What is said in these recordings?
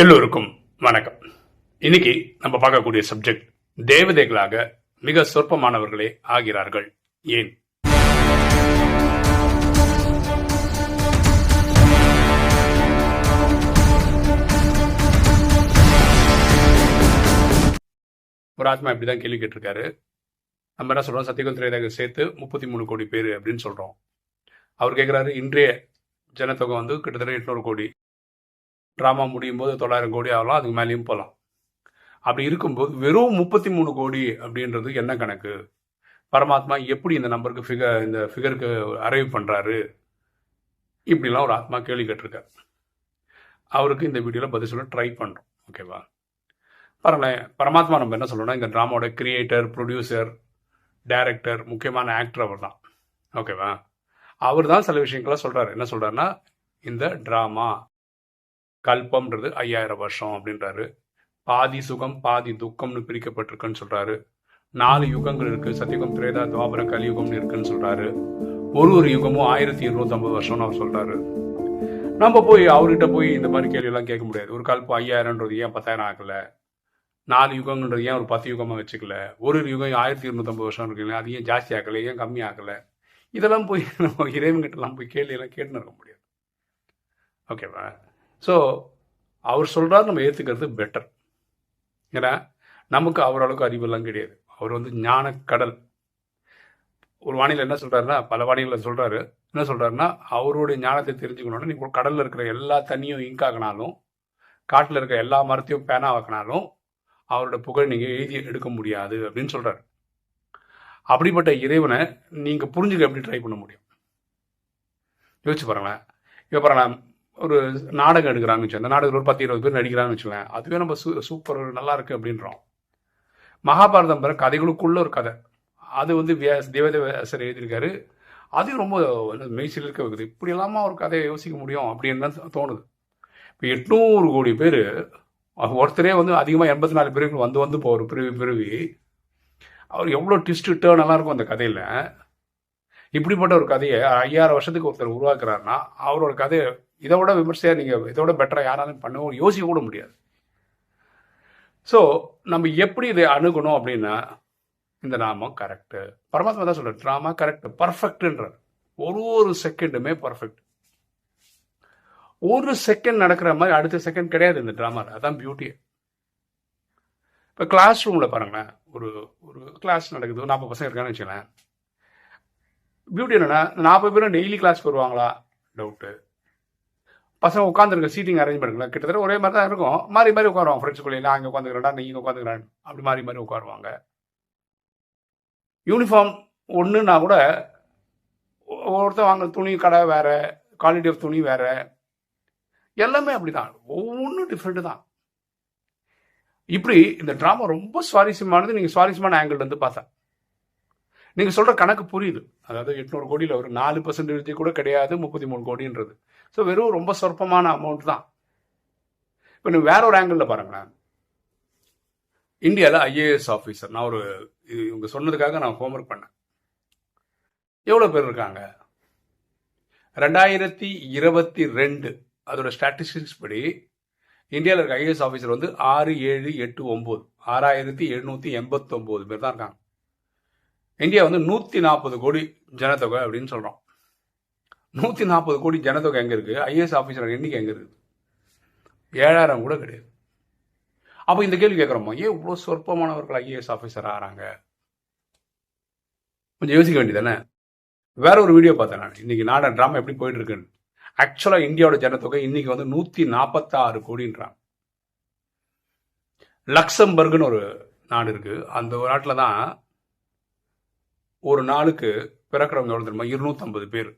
எல்லோருக்கும் வணக்கம். இன்னைக்கு நம்ம பார்க்கக்கூடிய சப்ஜெக்ட் தேவதைகளாக மிக சொற்பமானவர்களே ஆகிறார்கள். ஏன்? ஒரு ஆத்மா இப்படிதான் கேள்வி கேட்டிருக்காரு. நம்ம என்ன சொல்றோம்? சத்தியகுல் திரையதாக சேர்த்து முப்பத்தி மூணு கோடி பேர் அப்படின்னு சொல்றோம். அவர் கேட்குறாரு இன்றைய ஜனத்தொகை வந்து கிட்டத்தட்ட எட்நூறு கோடி. ட்ராமா முடியும் போது தொள்ளாயிரம் கோடி ஆகலாம் அதுக்கு மேலேயும் போகலாம் அப்படி இருக்கும்போது வெறும் முப்பத்தி மூணு கோடி அப்படின்றது என்ன கணக்கு? பரமாத்மா எப்படி இந்த நம்பருக்கு ஃபிகர் இந்த ஃபிகருக்கு அரைவ் பண்ணுறாரு இப்படிலாம் ஒரு ஆத்மா கேள்வி கேட்டிருக்காரு. அவருக்கு இந்த வீடியோவில் பதில் சொல்ல ட்ரை பண்ணுறோம் ஓகேவா பரவாயில்ல பரமாத்மா நம்ம என்ன சொல்லணும்னா இந்த ட்ராமாவோட கிரியேட்டர் ப்ரொடியூசர் டைரக்டர் முக்கியமான ஆக்டர் அவர் தான் ஓகேவா அவர் தான் சில விஷயங்களை சொல்கிறாரு என்ன சொல்கிறாருன்னா இந்த ட்ராமா கல்பம்ன்றது ஐயாயிரம் வருஷம் அப்படின்றாரு. பாதி சுகம் பாதி துக்கம்னு பிரிக்கப்பட்டிருக்குன்னு சொல்றாரு. நாலு யுகங்கள் இருக்கு. சத்தியுகம் திரேதா துவாபர கலியுகம்னு இருக்குன்னு சொல்றாரு. ஒரு ஒரு யுகமும் ஆயிரத்தி இருநூத்தம்பது வருஷம்னு அவர் சொல்றாரு. நம்ம போய் அவர்கிட்ட போய் இந்த மாதிரி கேள்வி எல்லாம் கேட்க முடியாது. ஒரு கல்பம் ஐயாயிரம்ன்றது ஏன் பத்தாயிரம் ஆகல? நாலு யுகங்கன்றது ஏன் ஒரு பத்து யுகமாக வச்சுக்கல? ஒரு ஒரு யுகம் ஆயிரத்தி இருநூத்தம்பது வருஷம் இருக்குல்ல அது ஏன் ஜாஸ்தி ஆகலை? ஏன் கம்மி ஆகலை? இதெல்லாம் போய் நம்ம இறைவன்கிட்டலாம் போய் கேள்வியெல்லாம் கேட்டுன்னு இருக்க முடியாது. ஓகேவா? ஸோ அவர் சொல்கிறார் நம்ம ஏற்றுக்கிறது பெட்டர் ஏன்னா நமக்கு அவர் அளவுக்கு அறிவெல்லாம் கிடையாது. அவர் வந்து ஞான கடல். ஒரு வானிலை என்ன சொல்கிறாருன்னா பல வானிலை சொல்கிறாரு என்ன சொல்கிறாருன்னா அவருடைய ஞானத்தை தெரிஞ்சுக்கணும்னா நீங்க கடலில் இருக்கிற எல்லா தண்ணியும் இங்காக்கினாலும் காட்டில் இருக்கிற எல்லா மரத்தையும் பேனா ஆக்கினாலும் அவரோட புகழ் நீங்கள் எழுதி எடுக்க முடியாது அப்படின்னு சொல்கிறார் அப்படிப்பட்ட இறைவனை நீங்கள் புரிஞ்சுக்க எப்படி ட்ரை பண்ண முடியும்? யோசிச்சு பாருங்களேன். இப்போ பாருங்களேன் ஒரு நாடகம் எடுக்கிறாங்கன்னு வச்சு அந்த நாடகத்தில் ஒரு பத்து இருபது பேர் நடிக்கிறாங்கன்னு வச்சுக்கலாம் அதுவே நம்ம சூ சூப்பர் நல்லா இருக்கு அப்படின்றோம். மகாபாரதம் பிற கதைகளுக்குள்ள ஒரு கதை. அது வந்து வியாஸ் தேவதேவசர் எழுதியிருக்காரு. அது ரொம்ப மெய்சில் இருக்க வைக்குது. இப்படி இல்லாமல் ஒரு கதையை யோசிக்க முடியும் அப்படின்னு தான் தோணுது. இப்போ எட்நூறு கோடி பேர் ஒருத்தரே வந்து அதிகமாக எண்பத்தி நாலு பேருக்கு வந்து வந்து போகிற பிறவி பிறவி அவர் எவ்வளோ ட்விஸ்ட் டேர்ன் நல்லா இருக்கும் அந்த கதையில். இப்படிப்பட்ட ஒரு கதையை ஐயாயிரம் வருஷத்துக்கு ஒருத்தர் உருவாக்குறாருன்னா அவரோட கதையை இதை விட விமர்சையாக நீங்கள் இதோட பெட்டராக யாராலும் பண்ணவும் யோசிக்க கூட முடியாது. ஸோ நம்ம எப்படி இதை அணுகணும் அப்படின்னா இந்த நாமம் கரெக்டு பரமாத்மா தான் சொல்கிறார் ட்ராமா கரெக்டு பர்ஃபெக்டுன்றார் ஒரு ஒரு செகண்டுமே பர்ஃபெக்ட் ஒரு செகண்ட் நடக்கிற மாதிரி அடுத்த செகண்ட் கிடையாது இந்த ட்ராமாவில் அதான் பியூட்டி இப்போ கிளாஸ் ரூமில் பாருங்களேன் ஒரு ஒரு கிளாஸ் நடக்குது நாற்பது பசங்க இருக்கான்னு வச்சுக்கலேன் பியூட்டி என்னென்னா நாற்பது பேரும் டெய்லி கிளாஸ்க்கு வருவாங்களா டவுட்டு பசங்க உட்காந்துருங்க சீட்டிங் அரேஞ்ச் பண்ணுங்களா கிட்டத்தட்ட ஒரே மாதிரி தான் இருக்கும். மாறி மாறி உட்காருவாங்க ஃப்ரெண்ட்ஸுக்குள்ளே நான் அங்கே உட்காந்துக்கிறேன்டா நீங்கள் இங்கே உட்காந்துக்கிறேன். அப்படி மாறி மாறி உட்காருவாங்க. யூனிஃபார்ம் ஒன்றுனா கூட ஒவ்வொருத்தர் வாங்குற துணி கடை வேறு குவாலிட்டி ஆஃப் துணி வேறு. எல்லாமே அப்படிதான். ஒவ்வொன்றும் டிஃப்ரெண்ட் தான். இப்படி இந்த ட்ராமா ரொம்ப சுவாரஸ்யமானது. நீங்கள் சுவாரஸ்யமான ஆங்கிள் வந்து பார்த்தேன் நீங்க சொல்ற கணக்கு புரியுது. அதாவது எட்நூறு கோடியில் ஒரு நாலு பர்சன்டேஜ் கூட கிடையாது முப்பத்தி மூணு கோடின்றது. ஸோ வெறும் ரொம்ப சொற்பமான அமௌண்ட் தான். இப்போ நீங்கள் வேற ஒரு ஆங்கிளில் பாருங்களேன். இந்தியாவில் ஐஏஎஸ் ஆஃபீஸர் நான் ஒரு இது இவங்க சொன்னதுக்காக நான் ஹோம்ஒர்க் பண்ணேன். எவ்வளோ பேர் இருக்காங்க? ரெண்டாயிரத்தி இருபத்தி ரெண்டு அதோட ஸ்டாட்டிஸ்டிக்ஸ் படி இந்தியாவில் இருக்க ஐஏஎஸ் ஆஃபீஸர் வந்து ஆறு ஏழு எட்டு ஒம்பது ஆறாயிரத்தி எழுநூற்றி எண்பத்தொம்போது பேர் தான் இருக்காங்க. இந்தியா வந்து நூற்றி நாற்பது கோடி ஜனத்தொகை அப்படின்னு சொல்கிறோம் நூற்றி நாற்பது கோடி ஜனத்தொகை எங்கே இருக்குது ஐஏஎஸ் ஆஃபீஸர் எண்ணிக்கை எங்கே இருக்குது ஏழாயிரம் கூட கிடையாது. அப்போ இந்த கேள்வி கேட்குறோமா ஏன் இவ்வளோ சொற்பமானவர்கள் ஐஏஎஸ் ஆஃபீஸர் ஆகிறாங்க கொஞ்சம் யோசிக்க வேண்டியதானே வேற ஒரு வீடியோ பார்த்தேன் நான். இன்னைக்கு நாட ட்ராமா எப்படி போயிட்டு இருக்குன்னு ஆக்சுவலாக இந்தியாவோட ஜனத்தொகை இன்னைக்கு வந்து நூற்றி நாற்பத்தாறு கோடின்றாங்க. லக்சம்பர்க்னு ஒரு நாடு இருக்குது அந்த ஒரு நாட்டில் தான் ஒரு நாளுக்கு பிறக்கிறவங்க எவ்வளோ தெரியுமா? இருநூற்றம்பது பேர்.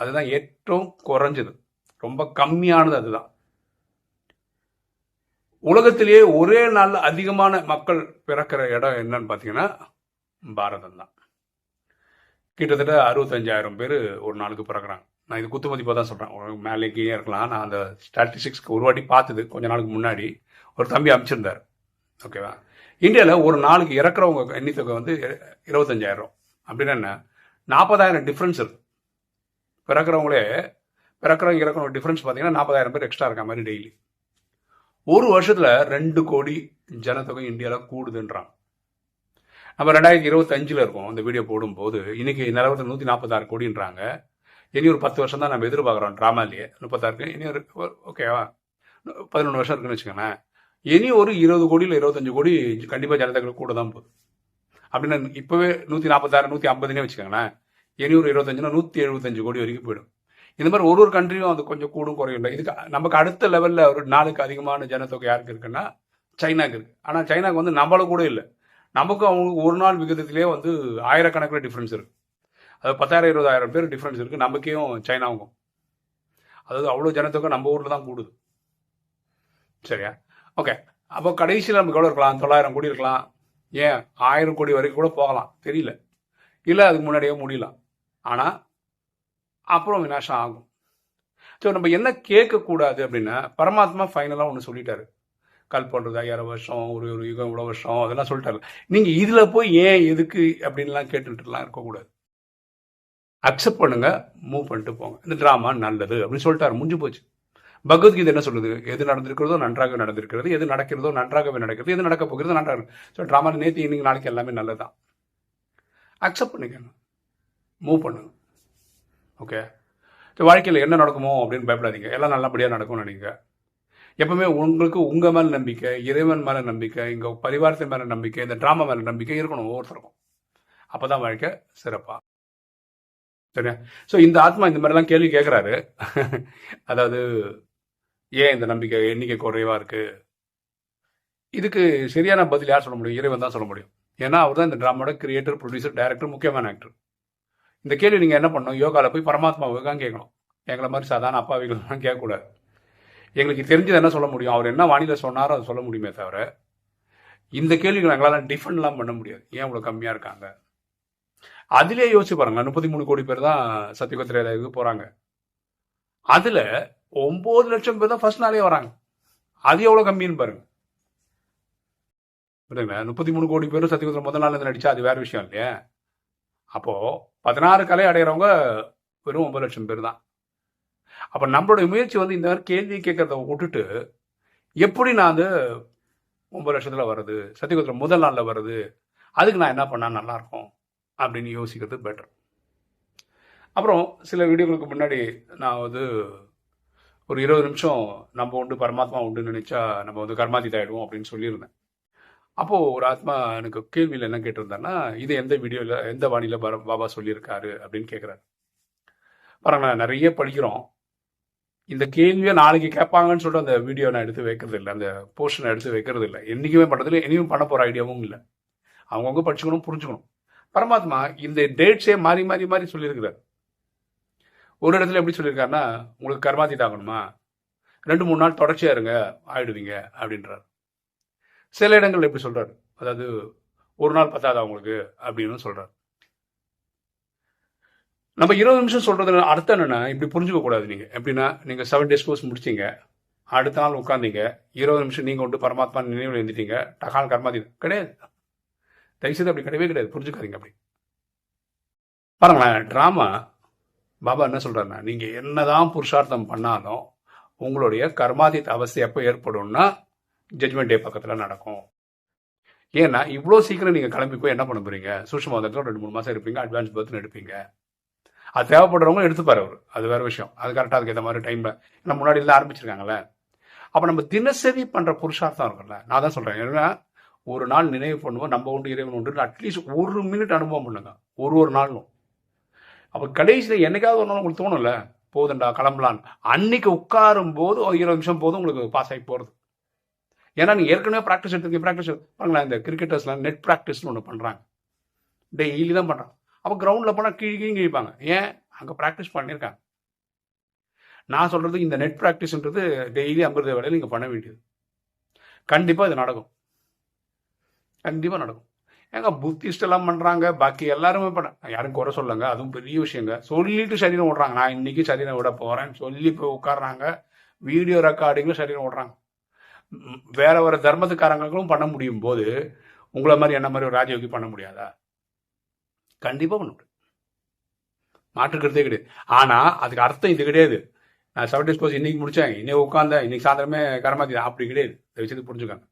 அதுதான் ஏற்றம் குறைஞ்சது. ரொம்ப கம்மியானது அதுதான். உலகத்திலேயே ஒரே நாளில் அதிகமான மக்கள் பிறக்கிற இடம் என்னன்னு பார்த்தீங்கன்னா பாரதம் தான். கிட்டத்தட்ட அறுபத்தஞ்சாயிரம் பேர் ஒரு நாளுக்கு பிறக்கிறாங்க. நான் இது குத்து மதிப்பாக தான் சொல்கிறேன் மேலே கீழே இருக்கலாம். நான் அந்த ஸ்டாட்டிஸ்டிக்ஸ்க்கு ஒரு வாட்டி பார்த்தது கொஞ்ச நாளுக்கு முன்னாடி. ஒரு தம்பி அமைச்சிருந்தார். ஓகேவா இந்தியாவில் ஒரு நாளுக்கு இறக்குறவங்க எண்ணித்தொகை வந்து இருபத்தஞ்சாயிரம். அப்படின்னா என்ன? நாற்பதாயிரம் டிஃப்ரென்ஸ் இருக்கு. பிறக்கிறவங்களே பிறக்கிறவங்க இறக்குறவங்க டிஃப்ரென்ஸ் பார்த்தீங்கன்னா நாற்பதாயிரம் பேர் எக்ஸ்ட்ரா இருக்க மாதிரி டெய்லி ஒரு வருஷத்தில் ரெண்டு கோடி ஜனத்தொகை இந்தியாவில் கூடுதுன்றான் நம்ம ரெண்டாயிரத்தி இருபத்தஞ்சில் இருக்கோம் அந்த வீடியோ போடும்போது. இன்னைக்கு நிலவரத்தில் நூற்றி நாற்பத்தாறு கோடின்றாங்க. இனி ஒரு பத்து வருஷம் தான் நம்ம எதிர்பார்க்குறோம் ட்ராமாலேயே முப்பத்தாறுக்கு இனி ஒரு ஓகேவா பதினொன்று வருஷம் இருக்குன்னு வச்சுக்கோங்களேன். இனி ஒரு இருபது கோடியில் இருபத்தஞ்சி இருபத்தஞ்சு கோடி கண்டிப்பாக ஜனத்தொகை கூட தான் போகுது. அப்படின்னா இப்போவே நூற்றி நாற்பத்தாறு நூற்றி ஐம்பதுனே வச்சுக்கோங்களேன். இனி ஒரு இருபத்தஞ்சுனா நூற்றி எழுபத்தஞ்சு கோடி வரைக்கும் போயிடும். இந்த மாதிரி ஒரு ஒரு கண்ட்ரியும் அது கொஞ்சம் கூடும் குறையும் இல்லை. இதுக்கு நமக்கு அடுத்த லெவலில் ஒரு நாளுக்கு அதிகமான ஜனத்தொகை யாருக்கு இருக்குன்னா சைனாக்கு இருக்கு. ஆனால் சைனாக்கு வந்து நம்மள கூட இல்லை. நமக்கும் அவங்களுக்கு ஒரு நாள் விகிதத்திலே வந்து ஆயிரக்கணக்கில் டிஃப்ரென்ஸ் இருக்கு. அது பத்தாயிரம் இருபதாயிரம் பேர் டிஃப்ரென்ஸ் இருக்குது நமக்கையும் சைனாவுக்கும். அதாவது அவ்வளோ ஜனத்தொகை நம்ம ஊரில் தான் கூடுது. சரியா? ஓகே. அப்போ கடைசியில் நமக்கு எவ்வளோ இருக்கலாம்? தொள்ளாயிரம் கோடி இருக்கலாம். ஏன்? ஆயிரம் கோடி வரைக்கும் கூட போகலாம். தெரியல. இல்லை அதுக்கு முன்னாடியே முடியலாம். ஆனால் அப்புறம் வினாசம் ஆகும். ஸோ நம்ம என்ன கேட்கக்கூடாது அப்படின்னா பரமாத்மா ஃபைனலாக ஒன்று சொல்லிட்டாரு. கல் பண்ணுறது ஐயாயிரம் வருஷம் ஒரு ஒரு யுகம் இவ்வளோ வருஷம் அதெல்லாம் சொல்லிட்டாரு. நீங்கள் இதில் போய் ஏன் எதுக்கு அப்படின்லாம் கேட்டுட்டுலாம் இருக்கக்கூடாது. அக்செப்ட் பண்ணுங்க மூவ் பண்ணிட்டு போங்க. இந்த ட்ராமா நல்லது அப்படின்னு சொல்லிட்டாரு. முடிஞ்சு போச்சு. பகவத்கீதை என்ன சொல்லுது எது நடந்திருக்கிறதோ நன்றாக நடந்திருக்கிறது எது நடக்கிறதோ நன்றாகவே நடக்கிறது எது நடக்க போகிறதோ நன்றாக ஸோ ட்ராமா நேற்று இன்னைக்கு நாளைக்கு எல்லாமே நல்லதுதான். அக்செப்ட் பண்ணிக்கணும் மூவ் பண்ணுங்க. ஓகே வாழ்க்கையில் என்ன நடக்குமோ அப்படின்னு பயப்படாதீங்க. எல்லாம் நல்லபடியாக நடக்கும்னு நினைங்க. எப்பவுமே உங்களுக்கு உங்கள் மேலே நம்பிக்கை இறைவன் மேலே நம்பிக்கை இங்கே பரிவாரத்தின் மேலே நம்பிக்கை இந்த ட்ராமா மேலே நம்பிக்கை இருக்கணும் ஒவ்வொருத்தருக்கும். அப்போ தான் வாழ்க்கை சிறப்பாக சரியா? ஸோ இந்த ஆத்மா இந்த மாதிரிலாம் கேள்வி கேட்குறாரு அதாவது ஏன் இந்த நம்பிக்கை எண்ணிக்கை குறைவாக இருக்குது இதுக்கு சரியான பதில் யார் சொல்ல முடியும்? இறைவன் தான் சொல்ல முடியும். ஏன்னா அவர் தான் இந்த ட்ராமாவோட கிரியேட்டர் ப்ரொடியூசர் டைரக்டர் முக்கியமான ஆக்டர் இந்த கேள்வி நீங்கள் என்ன பண்ணணும்? யோகாவில் போய் பரமாத்மாவுக்கு தான் கேட்கணும். எங்களை மாதிரி சாதாரண அப்பாவிகள்லாம் கேட்கக்கூடாது. எங்களுக்கு தெரிஞ்சது என்ன சொல்ல முடியும்? அவர் என்ன வானிலை சொன்னாரோ அதை சொல்ல முடியுமே தவிர இந்த கேள்விகள் எங்களால் டிஃபன்லாம் பண்ண முடியாது. ஏன் இவ்வளோ கம்மியாக இருக்காங்க? அதிலே யோசிச்சு பாருங்க. முப்பத்தி மூணு கோடி பேர் தான் சத்தியகோத்திரேதாவுக்கு போகிறாங்க அதில் ஒன்பது லட்சம் பேர் தான் ஃபர்ஸ்ட் நாளே வராங்க. அது எவ்வளோ கம்மின்னு பாருங்க. புரியுதுங்களா? முப்பத்தி மூணு கோடி பேரும் சத்தியகுத்திரம் முதல் நாள் நடிச்சா அது வேற விஷயம் இல்லையா? அப்போ பதினாறு கலை அடைகிறவங்க வெறும் ஒன்பது லட்சம் பேர் தான். அப்போ நம்மளுடைய முயற்சி வந்து இந்த மாதிரி கேள்வி கேட்கறத விட்டுட்டு எப்படி நான் வந்து ஒன்பது லட்சத்தில் வருது சத்தியகுத்திரம் முதல் நாளில் வருது அதுக்கு நான் என்ன பண்ணால் நல்லாயிருக்கும் அப்படின்னு யோசிக்கிறது பெட்டர் அப்புறம் சில வீடியோகளுக்கு முன்னாடி நான் வந்து ஒரு இருபது நிமிஷம் நம்ம உண்டு பரமாத்மா உண்டுன்னு நினச்சா நம்ம வந்து கர்மாதிதாயிடுவோம் அப்படின்னு சொல்லியிருந்தேன். அப்போது ஒரு ஆத்மா எனக்கு கேள்வியில் என்ன கேட்டிருந்தான்னா இது எந்த வீடியோவில் எந்த வாணியில் பாபா சொல்லியிருக்காரு அப்படின்னு கேட்குறாரு. பாருங்களேன் நிறைய படிக்கிறோம். இந்த கேள்வியை நாளைக்கு கேட்பாங்கன்னு சொல்லிட்டு அந்த வீடியோ நான் எடுத்து வைக்கிறது இல்லை அந்த போர்ஷனை எடுத்து வைக்கிறது இல்லை என்றைக்குமே பண்ணுறதுல இனியும் பண்ண போகிற ஐடியாவும் இல்லை. அவங்கவுங்க படிச்சுக்கணும் புரிஞ்சுக்கணும். பரமாத்மா இந்த டேட்ஸே மாறி மாறி மாறி சொல்லியிருக்கிறார். ஒரு இடத்துல எப்படி சொல்லியிருக்காருன்னா உங்களுக்கு கர்மாதி தாக்கணுமா ரெண்டு மூணு நாள் தொடர்ச்சியாக இருங்க ஆயிடுவீங்க அப்படின்றார். சில இடங்கள் எப்படி சொல்கிறார் அதாவது ஒரு நாள் பத்தாதா உங்களுக்கு? அப்படின்னு சொல்கிறார் நம்ம இருபது நிமிஷம் சொல்கிறது அர்த்தம் என்னென்னா இப்படி புரிஞ்சுக்க கூடாது நீங்கள் எப்படின்னா நீங்கள் செவன் டேஸ் கோர்ஸ் முடிச்சீங்க அடுத்த நாள் உட்காந்தீங்க இருபது நிமிஷம் நீங்கள் வந்து பரமாத்மா நினைவில் எழுந்திட்டீங்க டகால் கர்மாதி கிடையாது. தயவுசெய்து அப்படி கிடையவே கிடையாது புரிஞ்சுக்காதீங்க அப்படி. பாருங்களேன் ட்ராமா பாபா என்ன சொல்றாருன்னா நீங்க என்னதான் புருஷார்த்தம் பண்ணாலும் உங்களுடைய கர்மாதித் அவஸ்தை எப்போ ஏற்படும்னா ஜட்மெண்ட் டே பக்கத்தில் நடக்கும். ஏன்னா இவ்வளோ சீக்கிரம் நீங்கள் கிளம்பி போய் என்ன பண்ண போறீங்க? சூஷ்ம ரெண்டு மூணு மாதம் இருப்பீங்க அட்வான்ஸ் பர்த்னு எடுப்பீங்க. அது தேவைப்படுறவங்க எடுத்துப்பாரு அவர். அது வேற விஷயம். அது கரெக்டாக அதுக்கு ஏற்ற மாதிரி டைமில் ஏன்னா முன்னாடி இருந்து ஆரம்பிச்சிருக்காங்களே அப்போ நம்ம தினசரி பண்ணுற புருஷார்த்தம் இருக்குல்ல நான் தான் சொல்கிறேன் ஏன்னா ஒரு நாள் நினைவு பண்ணுவோம் நம்ம உண்டு இறைவன் உண்டு அட்லீஸ்ட் ஒரு மினிட் அனுபவம் பண்ணுங்க. ஒரு ஒரு நாளும் அப்போ கடைசியில் என்னைக்காவது ஒரு நாள் உங்களுக்கு தோணும்ல? போதுண்டா கிளம்பலான்னு. அன்னைக்கு உட்காரும் போது இருபது நிமிஷம் போதும் உங்களுக்கு பாஸ் ஆகி போகிறது ஏன்னா நீங்கள் ஏற்கனவே ப்ராக்டிஸ் எடுத்துருக்கீங்க ப்ராக்டிஸ் பாருங்களேன் இந்த கிரிக்கெட்டர்ஸ்லாம் நெட் ப்ராக்டிஸ்னு ஒன்று பண்ணுறாங்க டெய்லி தான் பண்ணுறாங்க அப்போ கிரவுண்டில் போனால் கீழ் கீழே கிழிப்பாங்க. ஏன்? அங்கே ப்ராக்டிஸ் பண்ணியிருக்காங்க நான் சொல்கிறது இந்த நெட் ப்ராக்டிஸ்ன்றது டெய்லி அமிர்த வேலையில் நீங்கள் பண்ண வேண்டியது. கண்டிப்பாக இது நடக்கும். கண்டிப்பாக நடக்கும். ஏங்க புத்திஸ்ட் எல்லாம் பண்ணுறாங்க பாக்கி எல்லாருமே பண்ண யாரும் குறை சொல்லுங்க. அதுவும் பெரிய விஷயங்க. சொல்லிட்டு சரீரம் விடுறாங்க நான் இன்னைக்கு சரீரம் விட போகிறேன்னு சொல்லி போய் உட்காடுறாங்க வீடியோ ரெக்கார்டிங்கில் சரீரம் விடுறாங்க வேற வேற தர்மத்துக்காரங்களுக்கும் பண்ண முடியும் போது உங்களை மாதிரி என்ன மாதிரி ஒரு ராஜயோகி பண்ண முடியாதா? கண்டிப்பா பண்ண முடியும் மாற்றுக்கிறதே கிடையாது. ஆனா அதுக்கு அர்த்தம் இது கிடையாது. நான் செவன் டேஸ் கோர்ஸ் இன்னைக்கு முடிச்சேன். இன்னைக்கு உட்காந்தேன் இன்னைக்கு சாயந்தரமே கரமாத்தி. அப்படி கிடையாது. இந்த விஷயத்தை புரிஞ்சுக்காங்க.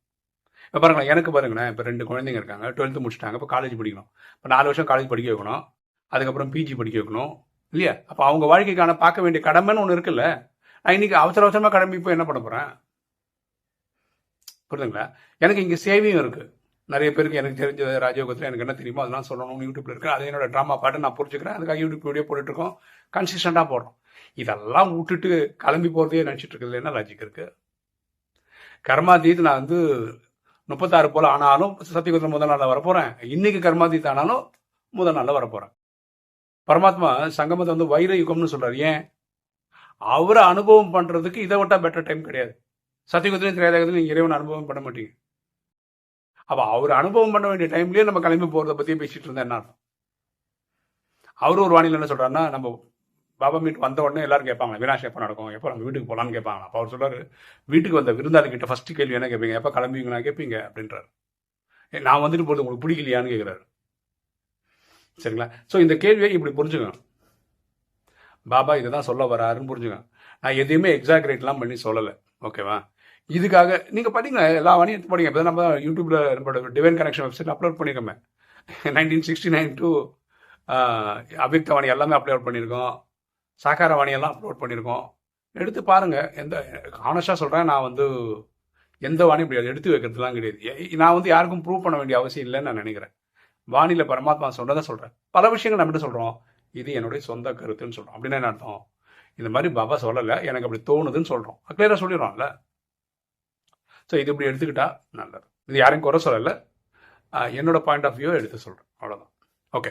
இப்போ பாருங்களேன் எனக்கு பாருங்களேன் இப்போ ரெண்டு குழந்தைங்க இருக்காங்க டுவெல்த்து முடிச்சிட்டாங்க இப்போ காலேஜ் படிக்கணும். இப்போ நாலு வருஷம் காலேஜ் படிக்க வைக்கணும் அதுக்கப்புறம் பிஜி படிக்க வைக்கணும் இல்லையா? அப்போ அவங்க வாழ்க்கைக்கான பார்க்க வேண்டிய கடமைன்னு ஒன்று இருக்குல்ல? நான் இன்னைக்கு அவசர அவசரமாக கிளம்பி இப்போ என்ன பண்ண போகிறேன் புரியுதுங்களா? எனக்கு இங்கே சேவையும் இருக்குது நிறைய பேருக்கு எனக்கு தெரிஞ்ச ராஜயோகத்தில் எனக்கு என்ன தெரியுமோ அதெல்லாம் சொல்லணும் யூடியூப்ல இருக்கு. அது என்னோட ட்ராமா பாட்டு நான் புரிஞ்சுக்கிறேன். அதுக்காக யூடியூப் வீடியோ போட்டுட்டு இருக்கோம். கன்சிஸ்டண்டாக போடுறோம். இதெல்லாம் விட்டுட்டு கிளம்பி போகிறதே நினச்சிட்டு இருக்கிறது என்ன லாஜிக் இருக்கு? கர்மாதீத் நான் வந்து முப்பத்தாறு போல ஆனாலும் சத்தியகுத்திரம் முதல் நாளில் வரப்போகிறேன் இன்னைக்கு கர்மாதித்த ஆனாலும் முதல் நாளில் வரப்போகிறேன் பரமாத்மா சங்கமத்தை வந்து வைர யுகம்னு சொல்றாரு. ஏன்? அவரை அனுபவம் பண்றதுக்கு இதை விட்டா பெட்டர் டைம் கிடையாது. சத்தியகுத்திரையும் திரையதகத்திலையும் நீங்க இறைவன் அனுபவம் பண்ண மாட்டீங்க. அப்ப அவர் அனுபவம் பண்ண வேண்டிய டைம்லயே நம்ம கிளம்பி போகிறத பத்தியே பேசிட்டு இருந்தேன் என்ன அர்த்தம் ஒரு வானிலை என்ன சொல்றாருன்னா நம்ம பாபா மீட் வந்த உடனே எல்லாரும் கேட்பாங்க வினாஷ் எப்போ நடக்கும்? எப்போ நம்ம வீட்டுக்கு போகலான்னு கேட்பாங்க. அப்போ அவர் சொல்கிறார் வீட்டுக்கு வந்த விருந்தாளி கிட்ட ஃபர்ஸ்ட் கேள்வி என்ன கேட்பீங்க? எப்போ கிளம்பிங்களா கேட்பீங்க? அப்படின்றாரு. நான் வந்துட்டு போகிறது உங்களுக்கு பிடிக்கலையான்னு கேட்குறாரு. சரிங்களா? ஸோ இந்த கேள்வியை இப்படி புரிஞ்சுக்கணும். பாபா இதை தான் சொல்ல வராருன்னு புரிஞ்சுக்கணும். நான் எதையுமே எக்ஸாக்ரேட்லாம் பண்ணி சொல்லலை. ஓகேவா? இதுக்காக நீங்கள் படிங்க எல்லா வாணியும் எடுத்து படிங்க. இப்போ நம்ம யூடியூப்பில் நம்மளோட டிவைன் கனெக்ஷன் வெப்சைட் அப்லோட் பண்ணியிருக்கோமே நைன்டீன் சிக்ஸ்டி நைன் டு அபிக்த எல்லாமே அப்லோட் பண்ணியிருக்கோம் சாக்கார வாணியெல்லாம் அப்லோட் பண்ணியிருக்கோம் எடுத்து பாருங்கள் எந்த ஆனஸ்டாக சொல்கிறேன் நான் வந்து எந்த வாணியும் இப்படி எடுத்து வைக்கிறதுலாம் கிடையாது. ஏ- நான் வந்து யாருக்கும் ப்ரூவ் பண்ண வேண்டிய அவசியம் இல்லைன்னு நான் நினைக்கிறேன். வானிலை பரமாத்மா சொன்னதை சொல்கிறேன் பல விஷயங்கள் நம்மகிட்ட சொல்கிறோம் இது என்னுடைய சொந்த கருத்துன்னு சொல்கிறோம் அப்படின்னா என்ன அர்த்தம்? இந்த மாதிரி பாபா சொல்லலை எனக்கு அப்படி தோணுதுன்னு சொல்கிறோம் கிளியராக சொல்லிடுறோம்ல. ஸோ இது இப்படி எடுத்துக்கிட்டா நல்லது. இது யாரையும் குறை சொல்லலை. என்னோடய என்னோட பாயிண்ட் ஆஃப் வியூ எடுத்து சொல்கிறேன் அவ்வளோதான் ஓகே